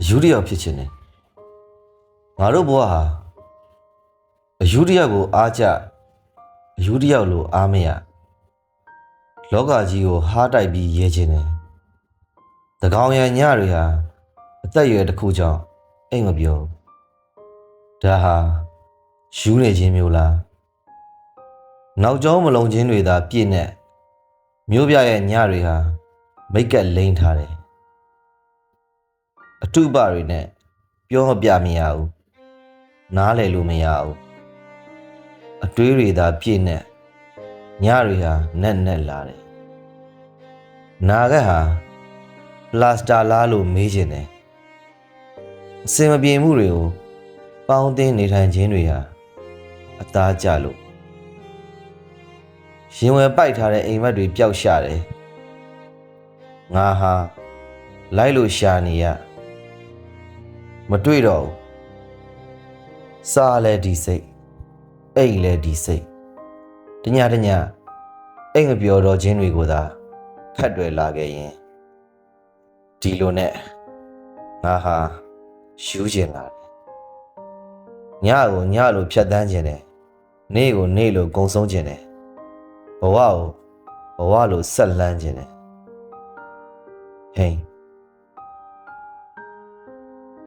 အယူတယောက်ဖြစ်ခြင်းနဲ့ငါတို့ဘဝဟာအယူတယောက်ကိုအားကြအယူတယောက်လိုအားမရလောကကြီးကိုဟားတိုက်ပြီးရဲခြင်းနဲ့တကောင်ရံညတွေဟာအသက်အရွယ်တစ်ခုကြောင့်အိမ်မပြောဒါဟာယူနေခြင်းမျိုးလားနောက်ကျောင်းမလုံခြင်းတွေသာပြည့်နဲ့မျိုးပြရဲ့ညတွေဟာမိတ်ကပ်လိမ့်ထားတယ် အတုပတွေနဲ့ပြောမပြမရဘူးနားလည်လို့မရဘူးအတွေးတွေသာပြည့်နဲ့ညတွေဟာနက်နက်လာတယ်နာကက်ဟာပလတ်စတာလားလို့မေးခြင်းတယ်အစင်မပြေမှုတွေကိုပေါင်းတင်နေထိုင်ခြင်းတွေဟာအသားကျလို့ရင်ဝယ်ပိုက်ထားတဲ့အိမ်မက်တွေပျောက်ရှာတယ်ငါဟာလိုက်လို့ရှာနေရ မတွေ့တော့ဘူးစားလဲဒီစိတ်အိတ်လဲဒီစိတ်တညတညအိတ်မပြောတော့ခြင်းတွေကိုသာခတ်တွယ်လာခဲ့ရင်ဒီလိုနဲ့ငါဟာယူကျင်လာတယ်ညကိုညလိုဖြတ်တန်းခြင်းတယ်နေ့ကိုနေ့လိုကုံဆုံးခြင်းတယ်ဘဝကိုဘဝလိုဆက်လန်းခြင်းတယ်ဟိန်း